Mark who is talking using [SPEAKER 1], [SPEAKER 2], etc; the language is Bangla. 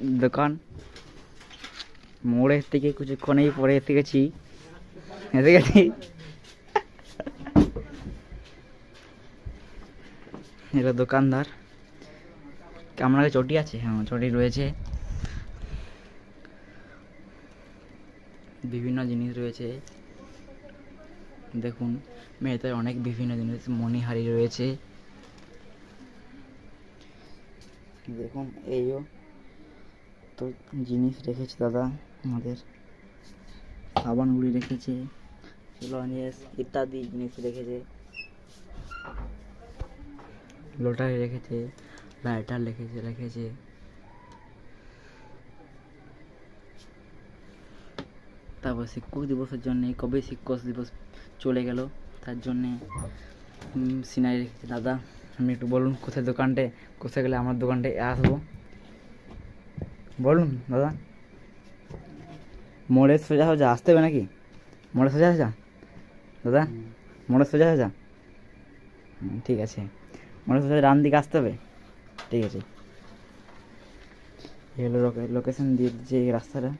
[SPEAKER 1] দোকান। মোড়ের থেকে কিছুক্ষণেই পরে এসে গেছি এসে গেছি এটা দোকানদার আপনার চটি আছে? হ্যাঁ চটি রয়েছে। বিভিন্ন জিনিস রয়েছে। দেখুন, মেয়েদের অনেক বিভিন্ন জিনিস। মণিহারি রয়েছে। দেখুন এইও তো জিনিস রেখেছে দাদা? আমাদের সাবানগুলি রেখেছে লনেস ইত্যাদি জিনিস রেখেছে, লোটারি রেখেছে, লাইটার রেখেছে রেখেছে। তারপর শিক্ষক দিবসের জন্য, কবে শিক্ষক দিবস চলে গেল, তার জন্যে সিনারি রেখেছে দাদা। আপনি একটু বলুন, কোথায় দোকানটে, কোথায় গেলে আমার দোকানটায় আসব? বলুন, দাদা। মোড়ে সোজা সোজা আসতে হবে নাকি? মোড়ে সোজা সোজা? দাদা, মোড়ে সোজা সোজা? ঠিক আছে। মোড়ে সোজা রান দিকে আসতে হবে? ঠিক আছে। লোকেশন দিয়ে দিচ্ছে এই রাস্তাটা।